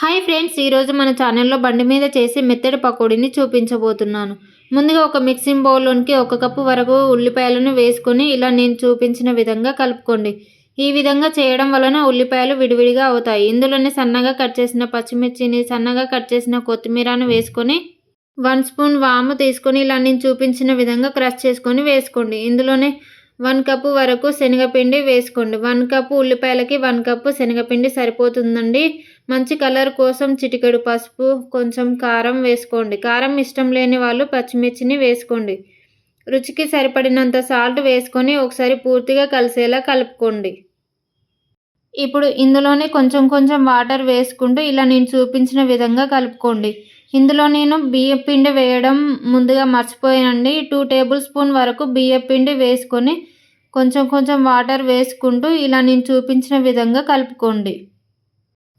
Hi friends ఈరోజు మన ఛానల్లో బండి మీద చేసి మెత్తడి పకోడీని చూపించబోతున్నాను. ముందుగా ఒక మిక్సింగ్ బౌల్లోనికి ఒక కప్పు వరకు ఉల్లిపాయలను వేసుకొని ఇలా నేను చూపించిన విధంగా కలుపుకోండి. ఈ విధంగా చేయడం వలన ఉల్లిపాయలు విడివిడిగా అవుతాయి. ఇందులోనే సన్నగా కట్ చేసిన పచ్చిమిర్చిని సన్నగా కట్ చేసిన కొత్తిమీరను వేసుకొని వన్ స్పూన్ వాము తీసుకొని ఇలా నేను చూపించిన విధంగా క్రష్ చేసుకొని వేసుకోండి. ఇందులోనే వన్ కప్పు వరకు శనగపిండి వేసుకోండి. వన్ కప్పు ఉల్లిపాయలకి వన్ కప్పు శనగపిండి సరిపోతుందండి. మంచి కలర్ కోసం చిటికెడు పసుపు కొంచెం కారం వేసుకోండి. కారం ఇష్టం లేని వాళ్ళు పచ్చిమిర్చిని వేసుకోండి. రుచికి సరిపడినంత సాల్ట్ వేసుకొని ఒకసారి పూర్తిగా కలిసేలా కలుపుకోండి. ఇప్పుడు ఇందులోనే కొంచెం కొంచెం వాటర్ వేసుకుంటూ ఇలా నేను చూపించిన విధంగా కలుపుకోండి. ఇందులో నేను బియ్యం పిండి వేయడం ముందుగా మర్చిపోయానండి. టూ టేబుల్ స్పూన్ వరకు బియ్యం పిండి వేసుకొని కొంచెం కొంచెం వాటర్ వేసుకుంటూ ఇలా నేను చూపించిన విధంగా కలుపుకోండి.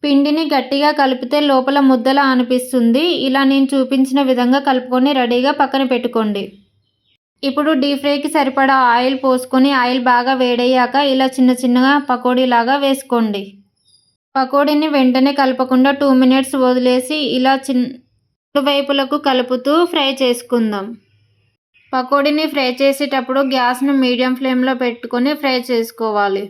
పిండిని గట్టిగా కలిపితే లోపల ముద్దలా అనిపిస్తుంది. ఇలా నేను చూపించిన విధంగా కలుపుకొని రెడీగా పక్కన పెట్టుకోండి. ఇప్పుడు డీప్ ఫ్రైకి సరిపడా ఆయిల్ పోసుకొని ఆయిల్ బాగా వేడయ్యాక ఇలా చిన్న చిన్నగా పకోడీలాగా వేసుకోండి. పకోడీని వెంటనే కలపకుండా టూ మినిట్స్ వదిలేసి ఇలా చిన్న వైపులకు కలుపుతూ ఫ్రై చేసుకుందాం. పకోడీని ఫ్రై చేసేటప్పుడు గ్యాస్ను మీడియం ఫ్లేమ్లో పెట్టుకొని ఫ్రై చేసుకోవాలి.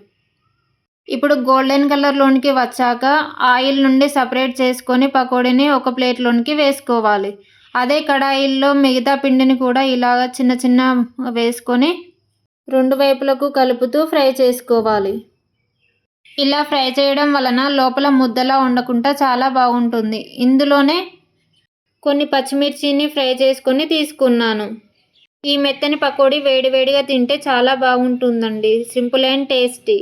ఇప్పుడు గోల్డెన్ కలర్లోనికి వచ్చాక ఆయిల్ నుండి సపరేట్ చేసుకొని పకోడీని ఒక ప్లేట్లోనికి వేసుకోవాలి. అదే కడాయిల్లో మిగతా పిండిని కూడా ఇలాగ చిన్న చిన్న వేసుకొని రెండు వైపులకు కలుపుతూ ఫ్రై చేసుకోవాలి. ఇలా ఫ్రై చేయడం వలన లోపల ముద్దలా ఉండకుండా చాలా బాగుంటుంది. ఇందులోనే కొన్ని పచ్చిమిర్చిని ఫ్రై చేసుకొని తీసుకున్నాను. ఈ మెత్తని పకోడీ వేడివేడిగా తింటే చాలా బాగుంటుందండి. Simple and tasty.